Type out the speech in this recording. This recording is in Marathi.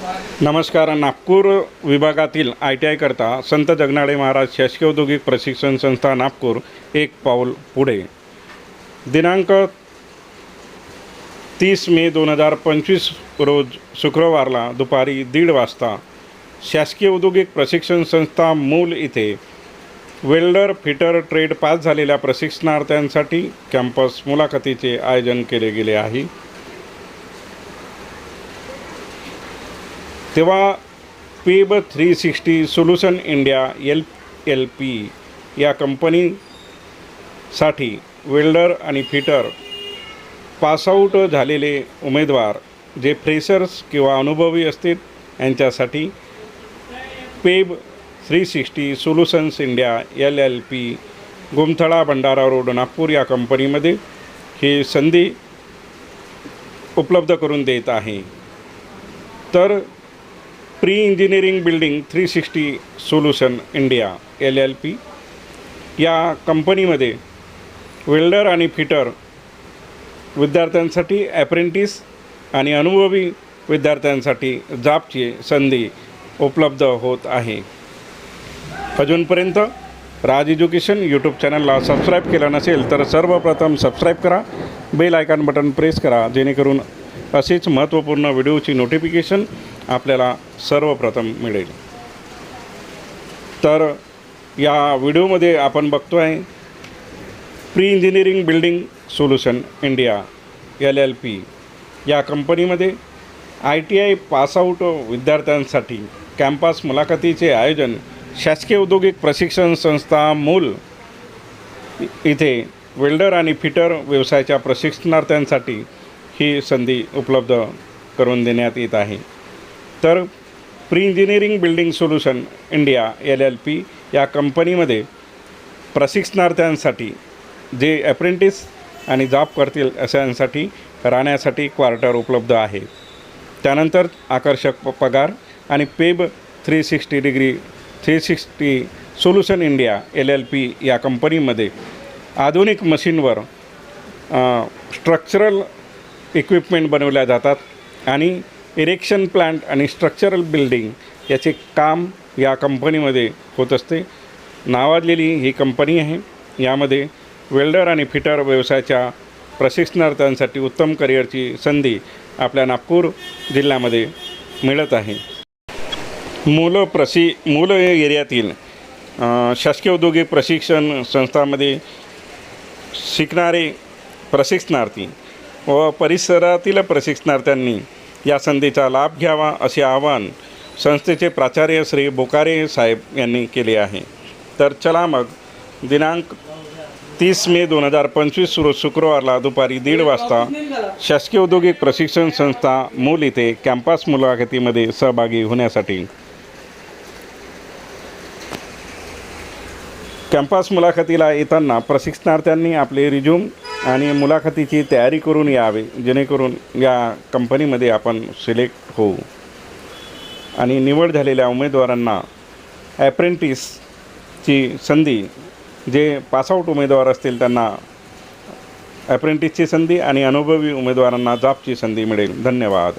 नमस्कार. नागपूर विभागातील आय टी आयकरता संत जगनाडे महाराज शासकीय औद्योगिक प्रशिक्षण संस्था नागपूर एक पाऊल पुढे. दिनांक तीस मे दोन हजार पंचवीस रोज शुक्रवारला दुपारी दीड वाजता शासकीय औद्योगिक प्रशिक्षण संस्था मूल इथे वेल्डर फिटर ट्रेड पास झालेल्या प्रशिक्षणार्थ्यांसाठी कॅम्पस मुलाखतीचे आयोजन केले गेले आहे. तेव्हा PEB three sixty solution India L L P या कंपनीसाठी वेल्डर आणि फिटर पासआउट झालेले उमेदवार जे फ्रेशर्स किंवा अनुभवी असतील यांच्यासाठी PEB three sixty solutions India L L P Gumthala Bhandara road Nagpur या कंपनीमध्ये ही संधी उपलब्ध करून देत आहे. तर pre engineering building three sixty solution India L L P. या कंपनीमध्ये वेल्डर आणि फिटर विद्यार्थ्यांसाठी ॲप्रेंटिस आणि अनुभवी विद्यार्थ्यांसाठी जाबची संधी उपलब्ध होत आहे. अजूनपर्यंत राज एज्युकेशन यूट्यूब चॅनलला सबस्क्राईब केलं नसेल तर सर्वप्रथम सबस्क्राईब करा बेल आयकॉन बटन प्रेस करा जेणेकरून असेच महत्त्वपूर्ण व्हिडिओची नोटिफिकेशन आपल्याला सर्वप्रथम मिळेल. तर या व्हिडिओमध्ये आपण बघतो आहे pre engineering building solution India L L P या कंपनीमध्ये I T I pass out विद्यार्थ्यांसाठी कॅम्पस मुलाखतीचे आयोजन शासकीय औद्योगिक प्रशिक्षण संस्था मूल इथे वेल्डर आणि फिटर व्यवसायाच्या प्रशिक्षणार्थ्यांसाठी ही संधी उपलब्ध करून देण्यात येत आहे. तर pre engineering building solution India L L P या कंपनीमध्ये प्रशिक्षणार्थ्यांसाठी जे अप्रेंटिस आणि जॉब करतील अशांसाठी राहण्यासाठी क्वार्टर उपलब्ध आहे. त्यानंतर आकर्षक प- पगार आणि PEB three sixty degree three sixty solution India L L P या कंपनीमध्ये आधुनिक मशीनवर स्ट्रक्चरल इक्विपमेंट बनवल्या जातात आणि इरेक्शन प्लांट आणि स्ट्रक्चरल बिल्डिंग याचे काम या कंपनीमध्ये होत असते. नावाजलेली ही कंपनी आहे. यामध्ये वेल्डर आणि फिटर व्यवसायाच्या प्रशिक्षणार्थ्यांसाठी उत्तम करिअरची संधी आपल्या नागपूर जिल्ह्यामध्ये मिळत आहे. मुलं प्रशि मुलं एरियातील शासकीय औद्योगिक प्रशिक्षण संस्थांमध्ये शिकणारे प्रशिक्षणार्थी व परिसरातील प्रशिक्षणार्थ्यांनी या संधीचा लाभ घ्यावा असे आवाहन संस्थेचे प्राचार्य श्री बोकारे साहेब यांनी केले आहे. तर चला मग दिनांक तीस मे दोन हजार पंचवीस रोज शुक्रवारला दुपारी दीड वाजता शासकीय औद्योगिक प्रशिक्षण संस्था मूल इथे कॅम्पस मुलाखतीमध्ये सहभागी होण्यासाठी. कॅम्पस मुलाखतीला येताना प्रशिक्षणार्थ्यांनी आपले रिझ्यूम आणि मुलाखतीची तयारी करून यावे जेणेकरून या कंपनीमध्ये आपण सिलेक्ट होऊ. आणि निवड झालेल्या उमेदवारांना ॲप्रेंटिसची संधी जे पासआउट उमेदवार असतील त्यांना ॲप्रेंटिसची संधी आणि अनुभवी उमेदवारांना जॉबची संधी मिळेल. धन्यवाद.